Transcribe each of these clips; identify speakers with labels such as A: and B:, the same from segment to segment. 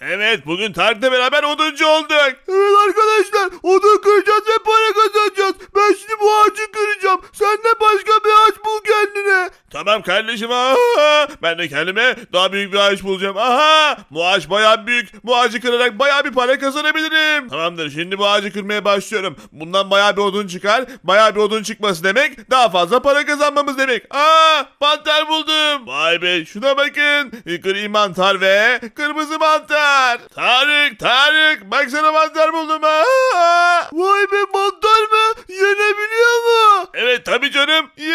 A: Evet bugün Tarık'la beraber oduncu olduk.
B: Evet arkadaşlar odun kıracağız ve para kazanacağız. Ben şimdi bu ağacı kıracağım. Sen de başka bir ağaç bul kendine.
A: Tamam kardeşim aha. Ben de kendime daha büyük bir ağaç bulacağım. Aha bu ağaç bayağı büyük. Bu kırarak bayağı bir para kazanabilirim. Tamamdır şimdi bu ağacı kırmaya başlıyorum. Bundan bayağı bir odun çıkar. Bayağı bir odun çıkması demek daha fazla para kazanmamız demek. Aa mantar buldum. Vay be şuna bakın. Gri mantar ve kırmızı mantar. Tarık Tarık baksana mantar buldum. Aa!
B: Vay be mantar mı? Yenebiliyor mu?
A: Evet tabii canım yiyebilirsin.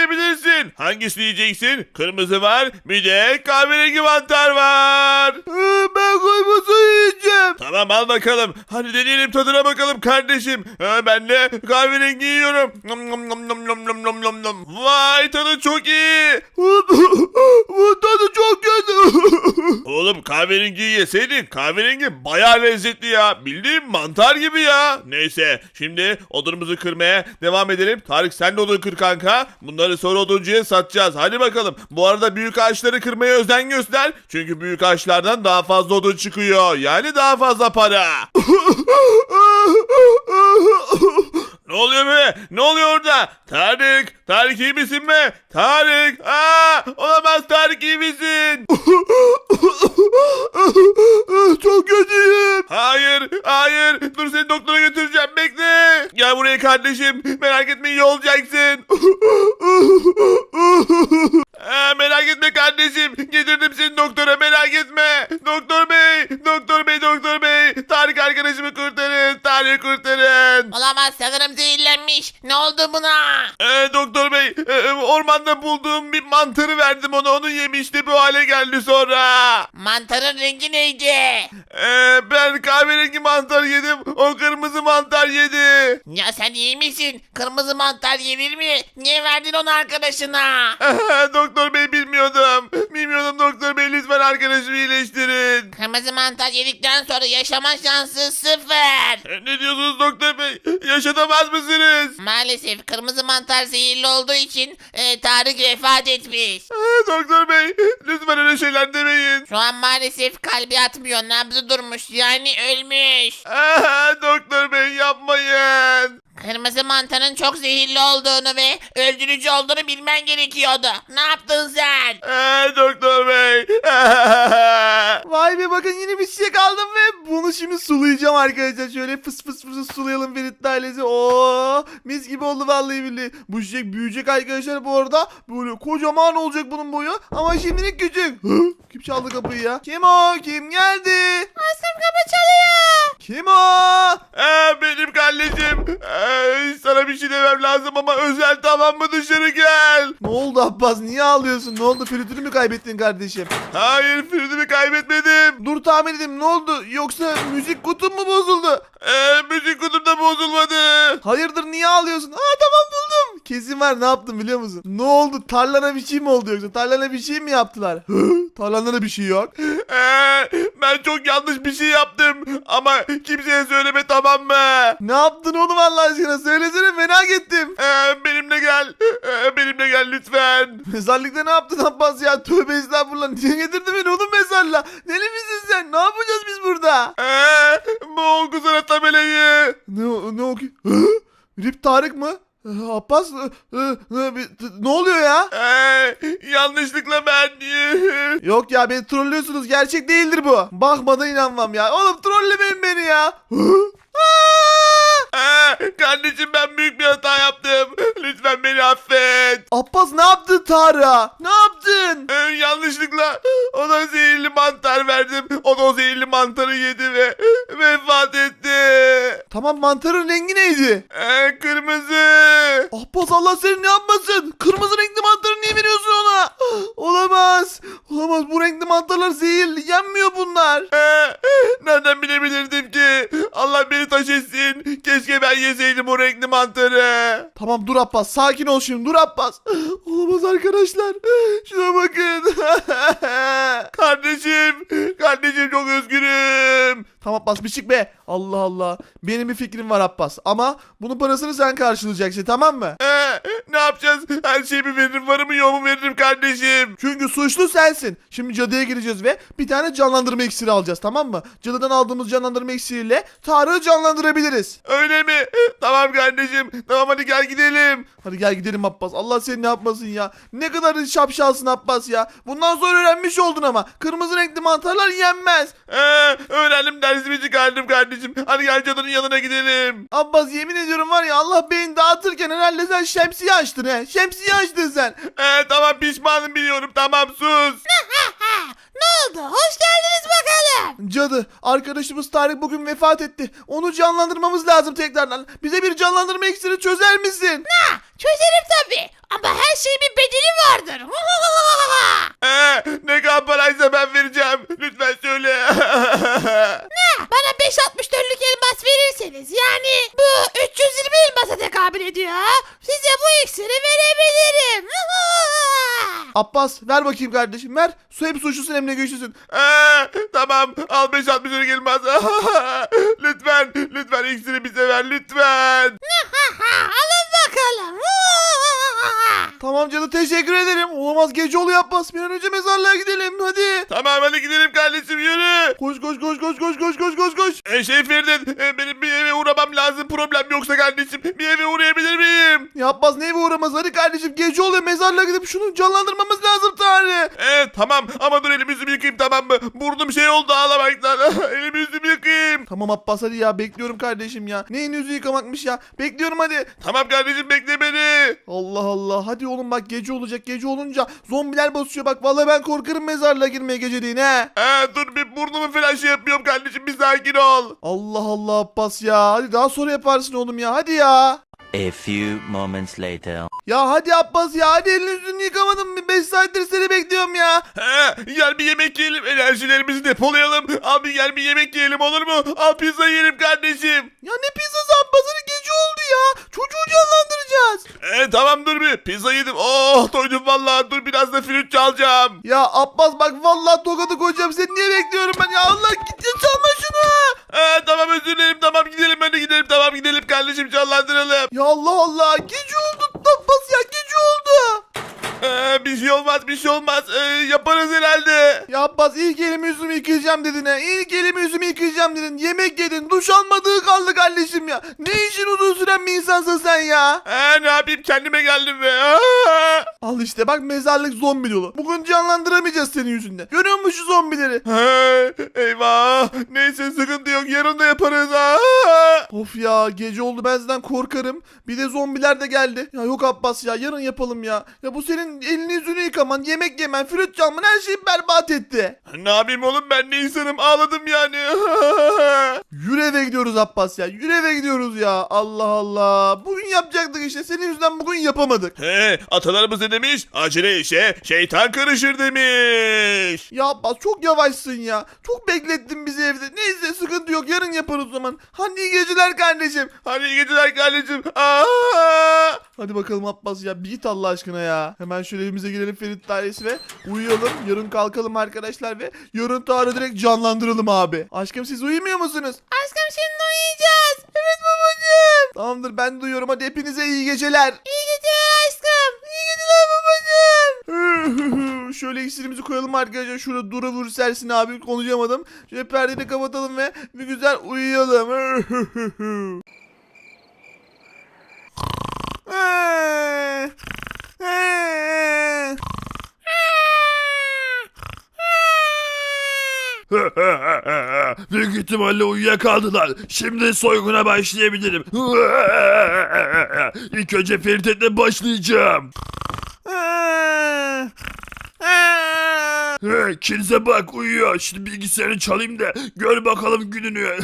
A: Hangisini yiyeceksin? Kırmızı var bir de kahverengi mantar var.
B: Ee, ben kırmızı yiyeceğim.
A: Tamam al bakalım. Hadi deneyelim tadına bakalım kardeşim. Ha, ben de kahverengi yiyorum. Nom nom nom nom nom nom nom nom nom. Vay tadı çok iyi.
B: bu tadı çok kötü.
A: Oğlum kahverengi yeseydin kahverengi bayağı lezzetli ya. Bildiğin mantar gibi ya. Neyse şimdi odunumuzu kırmaya devam edelim. Tarık sen de odun kır kanka. Bunları sonra oduncuya satacağız. Hadi bakalım. Bu arada büyük ağaçları kırmaya özen göster. Çünkü büyük ağaçlardan daha fazla odun çıkıyor. Yani daha fazla para. Ne oluyor be? Ne oluyor orada? Tarık! Tarık iyi misin be? Tarık! Aa! Olamaz Tarık iyi misin?
B: çok kötüyüm.
A: Hayır! Hayır! Dur seni doktora götüreceğim. Bekle! Gel buraya kardeşim. Merak etme iyi olacaksın. Aa, merak etme kardeşim. Getirdim seni doktora merak etme. Doktor bey! Doktor bey! Doktor bey! Tarık arkadaşımı kurtarın. Tarık kurtarın.
C: Olamaz sanırım zehirlenmiş. Ne oldu buna?
A: Ee, doktor bey e, ormanda bulduğum bir mantarı verdim ona onu yemişti bu hale geldi sonra.
C: Mantarın rengi neydi?
A: Ee, ben kahverengi mantar yedim o kırmızı mantar yedi.
C: Ya sen iyi misin? Kırmızı mantar yenir mi? Niye verdin onu arkadaşına?
A: doktor bey bilmiyordum. Bilmiyordum doktor bey lütfen arkadaşımı iyileştirin.
C: Kırmızı mantar yedikten sonra yaşama şansı sıfır.
A: E, ne diyorsunuz doktor bey? Yaşatamaz mısınız?
C: Maalesef kırmızı mantar zehirli olduğu için e, Tarık vefat etmiş.
A: Ee, doktor bey lütfen öyle şeyler demeyin.
C: Şu an maalesef kalbi atmıyor. Nabzı durmuş. Yani ölmüş.
A: Aa, doktor bey yapmayın.
C: Mantarın çok zehirli olduğunu ve öldürücü olduğunu bilmen gerekiyordu. Ne yaptın sen?
A: Ee, doktor bey.
B: Vay be bakın yine bir çiçek aldım ve bunu şimdi sulayacağım arkadaşlar. Şöyle fıs fıs fıs sulayalım Ferit ailesi. Oo, mis gibi oldu vallahi billahi. Bu çiçek büyüyecek arkadaşlar bu arada. Böyle kocaman olacak bunun boyu. Ama şimdilik küçük. Hı? Kim çaldı kapıyı ya? Kim o? Kim geldi?
C: Asım kapı çalıyor.
B: Kim o?
A: Ee, benim kardeşim. Ee, sana bir şey demem lazım ama özel tamam mı dışarı gel.
B: Ne oldu Abbas? Niye ağlıyorsun? Ne oldu? Flütünü mü kaybettin kardeşim?
A: Hayır flütümü kaybetmedim.
B: Dur tahmin edeyim ne oldu? Yoksa müzik kutun mu bozuldu?
A: Ee, müzik kutum da bozulmadı.
B: Hayırdır niye ağlıyorsun? Aa tamam buldum. Kesin var ne yaptım biliyor musun? Ne oldu? Tarlana bir şey mi oldu yoksa? Tarlana bir şey mi yaptılar? Hı? Tarlana bir şey yok.
A: Ee, ben çok yanlış bir şey yaptım. Ama kimseye söyleme tamam mı?
B: Ne yaptın oğlum Allah aşkına? Söylesene merak ettim.
A: Ee, benimle gel. Ee, benimle gel lütfen.
B: Mezarlıkta ne yaptın Abbas ya? Tövbe estağfurullah. Niye getirdin beni oğlum mezarlığa? Deli misin sen? Ne yapacağız biz burada?
A: Ee, bu olgu sana tabelayı.
B: Ne, ne o ki? Hı? Rip Tarık mı? Abbas ne oluyor ya?
A: Ee, yanlışlıkla ben...
B: Yok ya beni trollüyorsunuz gerçek değildir bu. Bakmadan inanmam ya. Oğlum trollemeyin beni ya.
A: Kardeşim ben büyük bir hata yaptım. Lütfen beni affet.
B: Abbas ne yaptın Tarık'a? Ne yaptın?
A: Ee, yanlışlıkla ona zehirli mantar verdim. O da o zehirli mantarı yedi ve vefat etti.
B: Tamam mantarın rengi neydi?
A: Ee, kırmızı.
B: Abbas Allah seni ne yapmasın? Kırmızı renkli mantarı niye veriyorsun ona? Olamaz. Olamaz bu renkli mantarlar zehirli. Yenmiyor bunlar.
A: Ee, nereden bilebilirdim ki? Allah beni taş etsin. Keşke ben yeseydim o renkli mantarı.
B: Tamam dur Abbas sakin ol şimdi dur Abbas. Olamaz arkadaşlar. Şuna bakın.
A: Kardeşim, kardeşim çok üzgünüm.
B: Tamam Abbas bir çık be. Allah Allah. Benim bir fikrim var Abbas. Ama bunun parasını sen karşılayacaksın tamam mı?
A: Ee, ne yapacağız? Her şeyimi veririm varımı yoğumu veririm kardeşim.
B: Çünkü suçlu sensin. Şimdi cadıya gireceğiz ve bir tane canlandırma iksiri alacağız tamam mı? Cadıdan aldığımız canlandırma iksiriyle Tarık'ı canlandırabiliriz.
A: Öyle mi? Tamam kardeşim. Tamam hadi gel gidelim.
B: Hadi gel gidelim Abbas. Allah seni ne yapmasın ya. Ne kadar şapşalsın Abbas ya. Bundan sonra öğrenmiş oldun ama. Kırmızı renkli mantarlar yenmez.
A: Ee, öğrendim dersimi çıkardım kardeşim. Hadi gel cadının yanına gidelim.
B: Abbas yemin ediyorum var ya Allah beyin dağıtırken herhalde sen şemsiye açtın he. Şemsiye açtın sen.
A: Ee, tamam pişmanım biliyorum tamam sus.
C: Ne oldu? Hoş geldiniz bakalım.
B: Cadı arkadaşımız Tarık bugün vefat etti. Onu canlandırmamız lazım tekrardan. Bize bir canlandırma iksiri çözer misin?
C: Ha, çözerim tabii. Ama her şeyin bir bedeli vardır.
A: Ee, ne kadar paraysa ben vereceğim. Lütfen söyle.
C: Bana 5.64'lük elmas verirseniz yani bu 320 elmasa tekabül ediyor. Size bu iksiri verebilirim.
B: Abbas ver bakayım kardeşim ver. Su hep suçlusun emre güçlüsün.
A: Ee, tamam al 5 60 lira gelmez. lütfen lütfen iksiri bize ver lütfen.
C: Alın bakalım.
B: Tamam cadı teşekkür ederim. Olamaz gece oluyor Abbas. Bir an önce mezarlığa gidelim hadi.
A: Tamam hadi gidelim kardeşim yürü.
B: Koş koş koş koş koş koş koş koş koş.
A: Ee, şey Feridun e, benim bir eve uğramam lazım problem yoksa kardeşim. Bir eve uğrayabilir miyim?
B: Ya Abbas ne eve uğramaz hadi kardeşim gece oluyor mezarlığa gidip şunu canlandırmamız lazım Tarık.
A: Evet tamam ama dur elimi yüzümü yıkayayım tamam mı? Burnum şey oldu ağlamaktan. elimi yüzümü yıkayayım.
B: Tamam Abbas hadi ya bekliyorum kardeşim ya. Neyin yüzü yıkamakmış ya. Bekliyorum hadi.
A: Tamam kardeşim bekle beni.
B: Allah Allah hadi oğlum bak gece olacak gece olunca zombiler basıyor bak vallahi ben korkarım mezarlığa girmeye geceliğin he.
A: Ee, dur bir burnumu falan şey yapıyorum kardeşim bir sakin ol.
B: Allah Allah Abbas ya hadi daha sonra yaparsın oğlum ya hadi ya.
D: A few moments later.
B: Ya hadi Abbas ya hadi elini yüzünü yıkamadın bir 5 saattir seni bekliyorum ya.
A: He, gel bir yemek yiyelim enerjilerimizi depolayalım. Al bir gel bir yemek yiyelim olur mu? Al pizza yiyelim kardeşim.
B: Ya ne pizzası Abbas'ın
A: Ee, tamam dur bir pizza yedim. Oh doydum vallahi dur biraz da flüt çalacağım.
B: Ya Abbas bak vallahi tokadı koyacağım seni niye bekliyorum ben ya Allah git çalma şunu.
A: Ee, tamam özür dilerim tamam gidelim hadi gidelim tamam gidelim kardeşim canlandıralım.
B: Ya Allah Allah gece oldu Abbas ya gece oldu.
A: Ee, bir şey olmaz bir şey olmaz Ee, yaparız herhalde.
B: Ya Abbas ilk elimi yüzümü yıkayacağım dedin ha. İlk elimi yüzümü yıkayacağım dedin. Yemek yedin. Duş almadığı kaldı kardeşim ya. Ne işin uzun süren bir insansın sen ya.
A: Ee, ne yapayım kendime geldim be. Aa!
B: Al işte bak mezarlık zombi dolu. Bugün canlandıramayacağız senin yüzünden. Görüyor musun şu zombileri?
A: Ee, eyvah neyse sıkıntı yok yarın da yaparız. Aa!
B: Of ya gece oldu ben sizden korkarım. Bir de zombiler de geldi. Ya yok Abbas ya yarın yapalım ya. Ya bu senin elini yüzünü yıkaman, yemek yemen, flüt çalman her şeyi berbat etti.
A: Ne yapayım oğlum ben ne insanım ağladım yani.
B: Yürü eve gidiyoruz Abbas ya. Yürü eve gidiyoruz ya. Allah Allah. Bugün yapacaktık işte. Senin yüzünden bugün yapamadık.
A: He, atalarımız ne demiş? Acele işe şeytan karışır demiş.
B: Ya Abbas çok yavaşsın ya. Çok beklettin bizi evde. Neyse sıkıntı yok. Yarın yaparız o zaman. Hadi iyi geceler kardeşim.
A: Hadi iyi geceler kardeşim. Aa!
B: Hadi bakalım Abbas ya. Bir git Allah aşkına ya. Hemen şöyle evimize girelim Ferit dairesi ve uyuyalım. Yarın kalkalım arkadaşlar ve yarın Tarık'ı direkt canlandıralım abi. Aşkım siz uyumuyor musunuz?
C: Aşkım şimdi uyuyacağız.
B: Evet babacığım. Tamamdır ben duyuyorum. Hadi hepinize iyi geceler.
C: İyi geceler aşkım.
B: İyi geceler babacığım. Şöyle iksirimizi koyalım arkadaşlar. Şurada dura vur sersin abi konuşamadım. Şöyle perdeyi de kapatalım ve bir güzel uyuyalım.
A: Büyük ihtimalle uyuyakaldılar. Şimdi soyguna başlayabilirim. İlk önce Ferit'le başlayacağım. He, Kilize bak uyuyor. Şimdi bilgisayarını çalayım da gör bakalım gününü.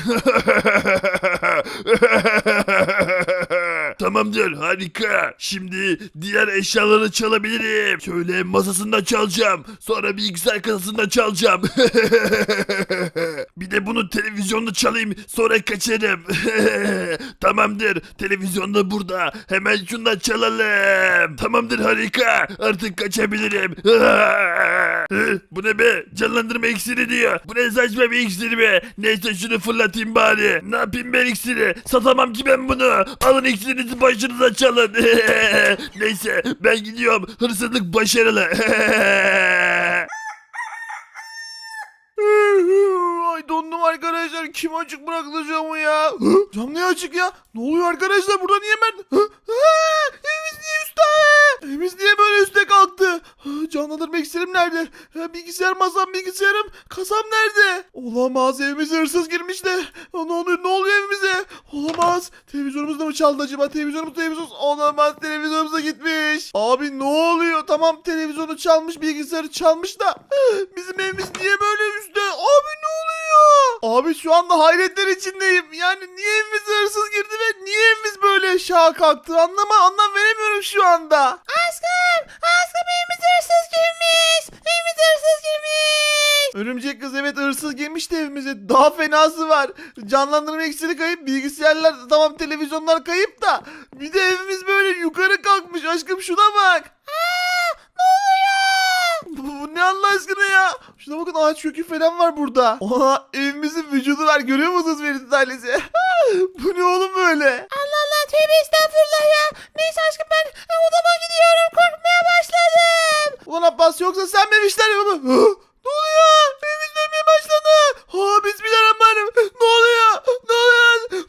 A: Tamamdır harika. Şimdi diğer eşyaları çalabilirim. Şöyle masasında çalacağım. Sonra bilgisayar kasasında çalacağım.
E: De bunu televizyonda çalayım sonra kaçarım. Tamamdır televizyonda burada. Hemen şundan çalalım. Tamamdır harika artık kaçabilirim. Bu ne be canlandırma iksiri diyor. Bu ne saçma bir iksir be. Neyse şunu fırlatayım bari. Ne yapayım ben iksiri? Satamam ki ben bunu. Alın iksirinizi başınıza çalın. Neyse ben gidiyorum. Hırsızlık başarılı.
B: Ay dondum arkadaşlar. Kim açık bıraktı camı ya? Cam niye açık ya? Ne oluyor arkadaşlar? Burada niye ben... Evimiz niye üstte? Evimiz niye böyle üste kalktı? Canlandırma iksirim nerede? Bilgisayar masam, bilgisayarım, kasam nerede? Olamaz evimize hırsız girmiş de. Ne oluyor? Ne oluyor evimize? Olamaz. Televizyonumuz da mı çaldı acaba? Televizyonumuz televizyonumuz. Olamaz. Televizyonumuz da gitmiş. Abi ne oluyor? Tamam televizyonu çalmış, bilgisayarı çalmış da. Bizim evimiz niye böyle üstte? Abi ne oluyor? Abi şu anda hayretler içindeyim. Yani niye evimize hırsız girdi ve niye evimiz böyle aşağı kalktı? Anlama anlam veremiyorum şu anda.
C: Aşkım, aşkım evimize hırsız girmiş. Evimize hırsız girmiş.
B: Örümcek kız evet hırsız girmiş de evimize. Daha fenası var. Canlandırma iksiri kayıp, bilgisayarlar tamam televizyonlar kayıp da. Bir de evimiz böyle yukarı kalkmış. Aşkım şuna bak. Bu, bu ne Allah aşkına ya? Şuna bakın ağaç kökü falan var burada. Oha evimizin vücudu var görüyor musunuz Ferit ailesi? bu ne oğlum böyle?
C: Allah Allah tövbe estağfurullah ya. Neyse aşkım ben odama gidiyorum. Korkmaya başladım.
B: Ulan Abbas yoksa sen mi işler yapımı? Hı? Ne oluyor? Evimiz dönmeye başladı. Ha bismillahirrahmanirrahim. Ne oluyor? Ne oluyor?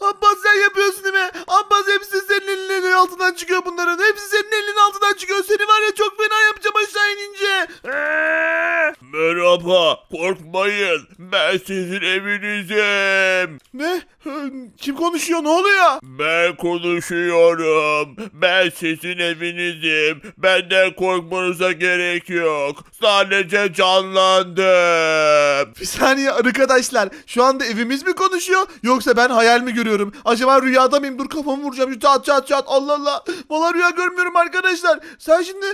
B: Ha, Abbas sen yapıyorsun değil mi? Abbas hepsi senin elinin altından çıkıyor bunların. Hepsi senin elinin altından çıkıyor. Seni var ya çok fena yapacağım aşağı inince.
A: Merhaba korkmayın ben sizin evinizim.
B: Ne? Kim konuşuyor? Ne oluyor?
A: Ben konuşuyorum. Ben sizin evinizim. Benden korkmanıza gerek yok. Sadece canlandım.
B: Bir saniye arkadaşlar. Şu anda evimiz mi konuşuyor? Yoksa ben hayal mi görüyorum? Acaba rüyada mıyım? Dur kafamı vuracağım. Çat çat çat. Allah Allah. Valla rüya görmüyorum arkadaşlar. Sen şimdi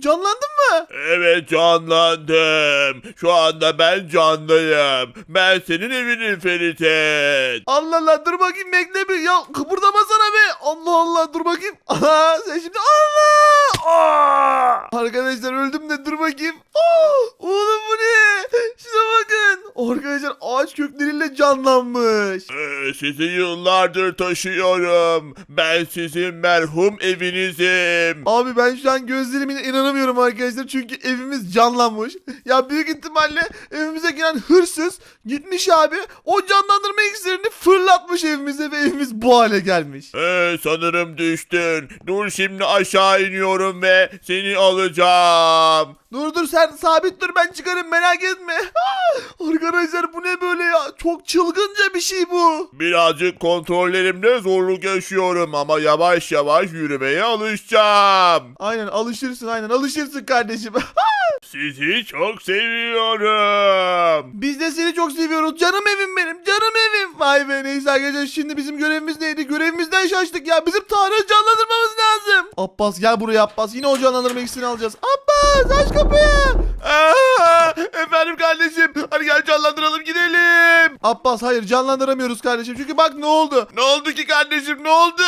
B: canlandın mı?
A: Evet canlandım. Şu anda ben canlıyım. Ben senin evinin Ferit'in.
B: Allah Allah dur bakayım bekle bir. Ya kıpırdamasana be. Allah Allah dur bakayım. Aha sen şimdi Allah. Aa! Arkadaşlar öldüm de dur bakayım. Aa! Oğlum bu ne? Şuna bakın. Arkadaşlar ağaç kökleriyle canlanmış.
A: Ee, sizi yıllardır taşıyorum. Ben sizin merhum evinizim.
B: Abi ben şu an gözlerime inanamıyorum arkadaşlar çünkü evimiz canlanmış. Ya büyük ihtimalle evimize giren hırsız gitmiş abi o canlandırma iksirini fırlatmış evimize ve evimiz bu hale gelmiş.
A: Ee, sanırım düştün. Dur şimdi aşağı iniyorum ve seni alacağım.
B: Dur dur sen sabit dur ben çıkarım merak etme. arkadaşlar bu ne böyle ya çok çılgınca bir şey bu.
A: Birazcık kontrollerimde zorluk yaşıyorum ama yavaş yavaş yürümeye alışacağım.
B: Aynen alışırsın aynen alışırsın kardeşim.
A: Sizi çok seviyorum.
B: Biz de seni çok seviyoruz. Canım evim benim. Canım evim. Vay be neyse arkadaşlar şimdi bizim görevimiz neydi? Görevimizden şaştık ya. Bizim Tarık'ı canlandırmamız lazım. Abbas gel buraya Abbas. Yine o canlandırma ikisini alacağız. Abbas aç kapıyı.
A: Aa, efendim kardeşim. Hadi gel canlandıralım gidelim.
B: Abbas hayır canlandıramıyoruz kardeşim. Çünkü bak ne oldu.
A: Ne oldu ki kardeşim ne oldu?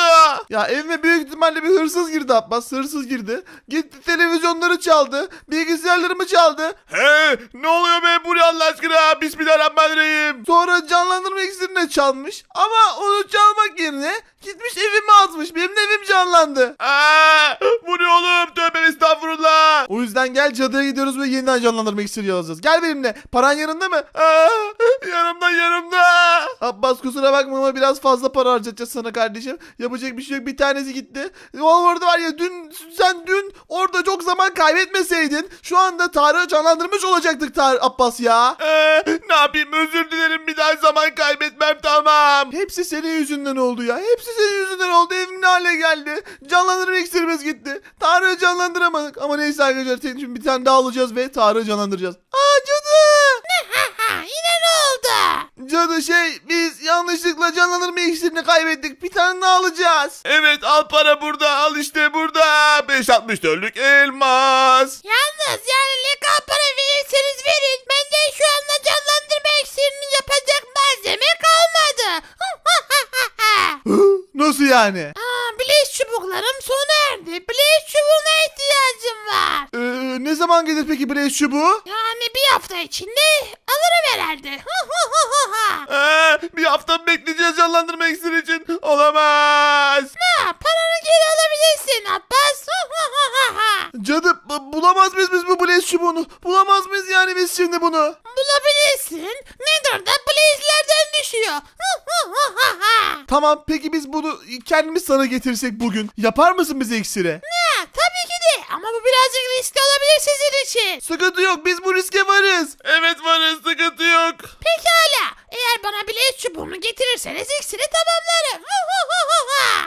B: Ya evime büyük ihtimalle bir hırsız girdi Abbas. Hırsız girdi. Gitti televizyonları çaldı. Bilgisayarlarımı çaldı.
A: He, ne oluyor be bu ne Allah aşkına? Bismillahirrahmanirrahim.
B: Sonra canlandırma iksirini de çalmış. Ama onu çalmak yerine gitmiş evime atmış. Benim evim canlandı.
A: Aa, bu ne oğlum? Tövbe estağfurullah.
B: O yüzden gel cadıya gidiyoruz ve yeniden canlandırma iksiri alacağız. Gel benimle. Paran yanında mı?
A: Aa, yanımda yanımda.
B: Abbas kusura bakma ama biraz fazla para harcayacağız sana kardeşim. Yapacak bir şey yok. Bir tanesi gitti. O orada var ya dün sen dün orada çok zaman kaybetmeseydin şu anda Tarık'ı canlandırmış olacaktık Tar Abbas ya.
A: Ee, ne yapayım özür dilerim bir daha zaman kaybetmem tamam.
B: Hepsi senin yüzünden oldu ya. Hepsi senin yüzünden oldu. Evim ne hale geldi. Canlandırma iksirimiz gitti. Tarık'ı canlandıramadık. Ama neyse arkadaşlar senin için bir tane daha alacağız ve Tarık'ı canlandıracağız. Aa cadı!
C: Yine ne oldu?
B: Cadı şey biz yanlışlıkla canlandırma iksirini kaybettik. Bir tane daha alacağız.
A: Evet al para burada al işte burada. 560 dörtlük elmas.
C: Yalnız yani ne kadar para verirseniz verin. Bende şu anda canlandırma iksirini yapacak malzeme kalmadı.
B: Nasıl yani?
C: Aa, Blaze çubuklarım sona erdi. Blaze çubuğuna ihtiyacım var.
B: Ee, ne zaman gelir peki Blaze çubuğu?
C: Yani bir hafta içinde alırım herhalde.
A: Ee, bir hafta mı bekleyeceğiz canlandırma iksiri için? Olamaz.
C: ha, paranı geri alabilirsin Abbas.
B: Cadı bu- bulamaz mıyız biz bu Blaze çubuğunu? Bulamaz mıyız yani biz şimdi bunu?
C: Bulabilirsin. Nedir de Blaze'lerden düşüyor.
B: Tamam peki biz bunu kendimiz sana getirsek bugün. Yapar mısın bize iksiri?
C: Ha, tabii ki de ama bu birazcık riskli olabilir sizin için.
B: Sıkıntı yok biz bu riske varız.
A: Evet varız sıkıntı yok.
C: Pekala. Eğer bana Blaze çubuğunu getirirseniz iksiri tamamlarım.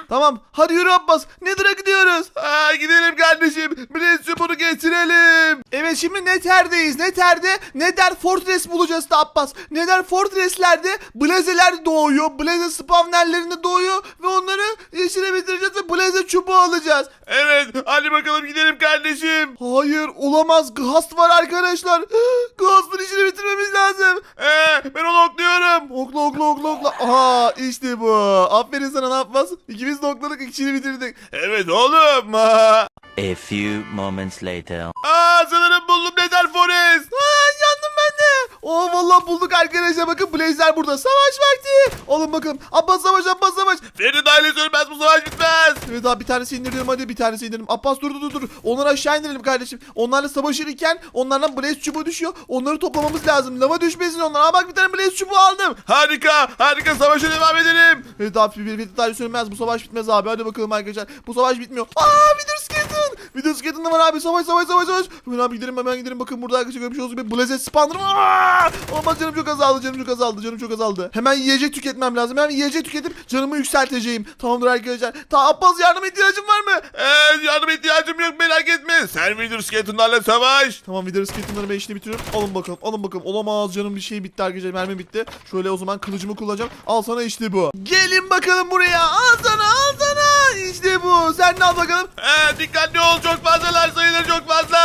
B: Tamam hadi yürü Abbas. Nedir'e gidiyoruz.
A: Aa, gidelim kardeşim. Blaze çubuğunu getirelim.
B: Evet şimdi Nether'deyiz. Nether'de Nether Fortress bulacağız da Abbas. Nether Fortress'lerde Blaze'ler doğuyor. Blaze spawnerlerinde doğuyor. Ve onları yeşile bitireceğiz ve Blaze çubuğu alacağız.
A: Evet hadi bakalım gidelim kardeşim.
B: Hayır olamaz. Ghost var arkadaşlar. Ghost'un işini bitirmemiz lazım.
A: Ee, ben onu okluyorum.
B: Okla okla okla okla. Aha işte bu. Aferin sana ne yapmaz? İkimiz de okladık ikisini bitirdik.
A: Evet oğlum.
D: A few moments later.
A: Aa, sanırım buldum Nether Forest.
B: Aa, de. Oo vallahi bulduk arkadaşlar bakın Blaze'ler burada. Savaş vakti. Alın bakalım. Abbas savaş Abbas savaş.
A: Ferit ailesi ölmez bu savaş bitmez.
B: Evet abi bir tanesi indiriyorum hadi bir tanesi indirelim. Abbas dur dur dur. Onları aşağı indirelim kardeşim. Onlarla savaşırken onlardan Blaze çubuğu düşüyor. Onları toplamamız lazım. Lava düşmesin onlar. Aa bak bir tane Blaze çubuğu aldım.
A: Harika harika savaşa devam edelim.
B: Evet abi bir bir daha sönmez. Bu savaş bitmez abi. Hadi bakalım arkadaşlar. Bu savaş bitmiyor. Aa Wither Skeleton. Wither Skeleton var abi. Savaş savaş savaş savaş. Hemen abi gidelim hemen gidelim. Bakın burada arkadaşlar şey olsun. Bir Blaze Spawner. Aa! Olmaz canım çok azaldı. Canım çok azaldı. Canım çok azaldı. Hemen yiyecek tüketmem lazım. Hemen yiyecek tüketip canımı yükselteceğim. Tamamdır arkadaşlar. Ta Abbas yardıma ihtiyacın var mı?
A: Ee, yardıma ihtiyacım yok merak etme. Sen Wither Skeleton'larla savaş.
B: Tamam Wither Skeleton'ları ben işini bitiriyorum. Alın bakalım. Alın bakalım. Olamaz canım bir şey bitti arkadaşlar. Mermi bitti. Şöyle o zaman kılıcımı kullanacağım. Al sana işte bu. Gelin bakalım buraya. Al sana al sana. İşte bu. Sen ne al bakalım.
A: Ee, dikkatli ol çok fazlalar sayıları çok fazla.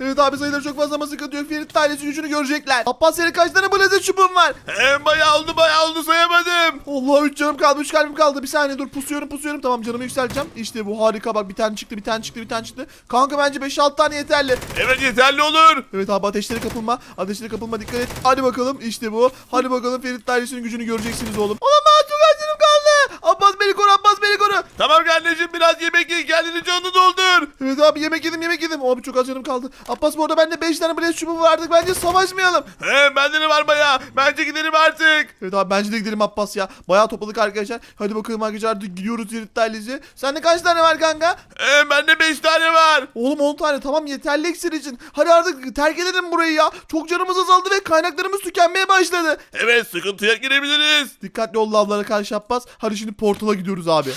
B: Evet abi sayıları çok fazla ama sıkıntı yok. Ferit ailesi gücünü görecekler. Abbas senin kaç tane blazer çubuğun var?
A: Ee, bayağı oldu bayağı oldu sayamadım.
B: Allah 3 canım kaldı 3 kalbim kaldı. Bir saniye dur pusuyorum pusuyorum. Tamam canımı yükselteceğim. İşte bu harika bak bir tane çıktı bir tane çıktı bir tane çıktı. Kanka bence 5-6 tane yeterli.
A: Evet yeterli olur.
B: Evet abi ateşlere kapılma. Ateşlere kapılma dikkat et. Hadi bakalım işte bu. Hadi bakalım Ferit ailesinin gücünü göreceksiniz oğlum. Olamaz çok az canım kaldı. Abbas beni koru Koru.
A: Tamam kardeşim biraz yemek ye kendini canını doldur.
B: Evet abi yemek yedim yemek yedim. Abi çok az canım kaldı. Abbas bu arada bende 5 tane blaze çubuğu vardı. Bence savaşmayalım.
A: He bende de var bayağı. Bence gidelim artık.
B: Evet abi bence de gidelim Abbas ya. Bayağı topladık arkadaşlar. Hadi bakalım arkadaşlar hadi gidiyoruz Ferit ailesi. Sende kaç tane var kanka?
A: Ee, bende 5 tane var.
B: Oğlum 10 tane tamam yeterli iksir için. Hadi artık terk edelim burayı ya. Çok canımız azaldı ve kaynaklarımız tükenmeye başladı.
A: Evet sıkıntıya girebiliriz.
B: Dikkatli ol lavlara karşı Abbas. Hadi şimdi portala gidiyoruz abi.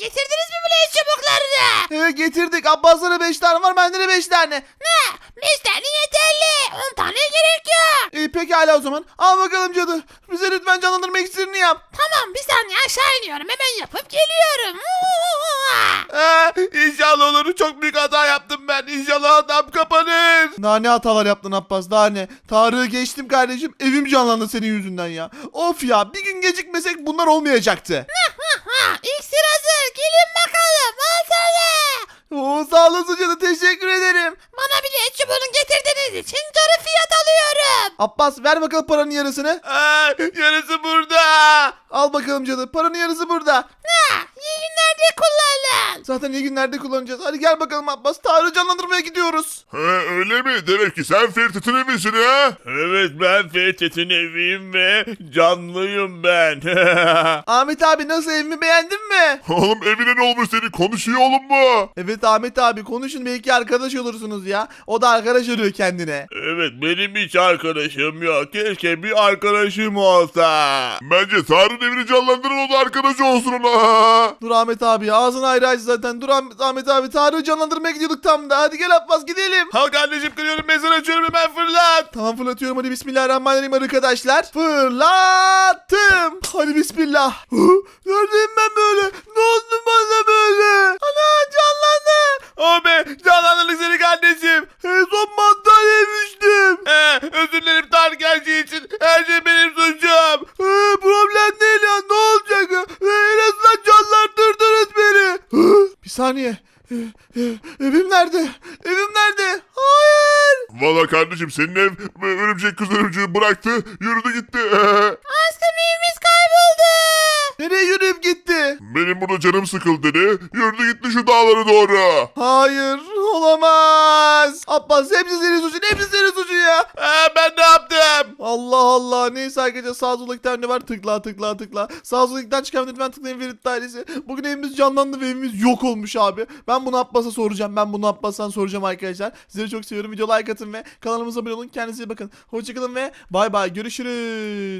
C: Getirdiniz mi Blaze çubuklarını?
B: Evet getirdik. Abbas'lara 5 tane var. Bende de 5 tane.
C: Ne? Beş tane yeterli. On tane gerek yok.
B: İyi pekala o zaman. Al bakalım cadı. Bize lütfen canlandırma iksirini yap.
C: Tamam bir saniye aşağı iniyorum. Hemen yapıp geliyorum.
A: Ee, inşallah olur. Çok büyük hata yaptım ben. İnşallah adam kapanır.
B: Daha ne hatalar yaptın Abbas daha ne? Tarık'ı geçtim kardeşim. Evim canlandı senin yüzünden ya. Of ya bir gün gecikmesek bunlar olmayacaktı.
C: Ha, iksir hazır. Gelin bakalım. Al sana.
B: Oo, sağ olasın cadı teşekkür ederim.
C: Bana bile çubuğunu getirdiğiniz için doğru fiyat alıyorum.
B: Abbas ver bakalım paranın yarısını.
A: Ee, yarısı burada.
B: Al bakalım cadı paranın yarısı burada.
C: Ha, iyi günlerde kullanın.
B: Zaten iyi günlerde kullanacağız. Hadi gel bakalım Abbas. Tarık'ı canlandırmaya gidiyoruz.
F: Ha öyle mi? Demek ki sen Ferit'in misin ha?
A: Evet ben Ferit'in eviyim ve canlıyım ben.
B: Ahmet abi nasıl evimi beğendin mi?
F: Oğlum evine ne olmuş senin? Konuşuyor oğlum mu?
B: Evet Ahmet abi konuşun belki arkadaş olursunuz ya. O da arkadaş arıyor kendine.
A: evet benim hiç arkadaşım yok. Keşke bir arkadaşım olsa.
F: Bence Tarık'ın evini canlandırın o da arkadaşı olsun ona.
B: Dur Ahmet abi ağzını ayrı aç zaten. Dur Ahmet, Ahmet abi Tarık'ı canlandırmaya gidiyorduk tam da. Hadi gel Abbas gidelim.
A: Al kardeşim kırıyorum mezar açıyorum hemen fırlat.
B: Tamam fırlatıyorum hadi bismillahirrahmanirrahim arkadaşlar. Fırlattım. Hadi bismillah. Neredeyim ben böyle? Ne oldu bana böyle? Ana canlandı.
A: Oh be canlandırdık seni kardeşim.
B: En son mandalyaya düştüm.
A: Ee, özür dilerim Tarık her şey için. Her şey benim suçum.
B: Ee, problem değil ya ne olacak? Ee, en azından canlandı saniye. Ee, e, Evim nerede? Evim nerede? Hayır.
F: Valla kardeşim senin ev e, örümcek kız örümceği bıraktı yürüdü gitti.
C: Aslım evimiz kayboldu.
B: Nereye yürüyüp gitti?
F: Benim burada canım sıkıldı dedi. Yürüdü gitti şu dağlara doğru.
B: Hayır olamaz. Abbas hepsi senin suçun hepsi senin suçun ya.
A: Ee, ben ne yaptım?
B: Allah Allah neyse arkadaşlar sağ soldaki ne var tıkla tıkla tıkla. Sağ soldakiden çıkan lütfen tıklayın Ferit ailesi. Bugün evimiz canlandı ve evimiz yok olmuş abi. Ben bunu Abbas'a soracağım. Ben bunu Abbas'tan soracağım arkadaşlar. Sizleri çok seviyorum. Video like atın ve kanalımıza abone olun. Kendinize iyi bakın. Hoşçakalın ve bay bay görüşürüz.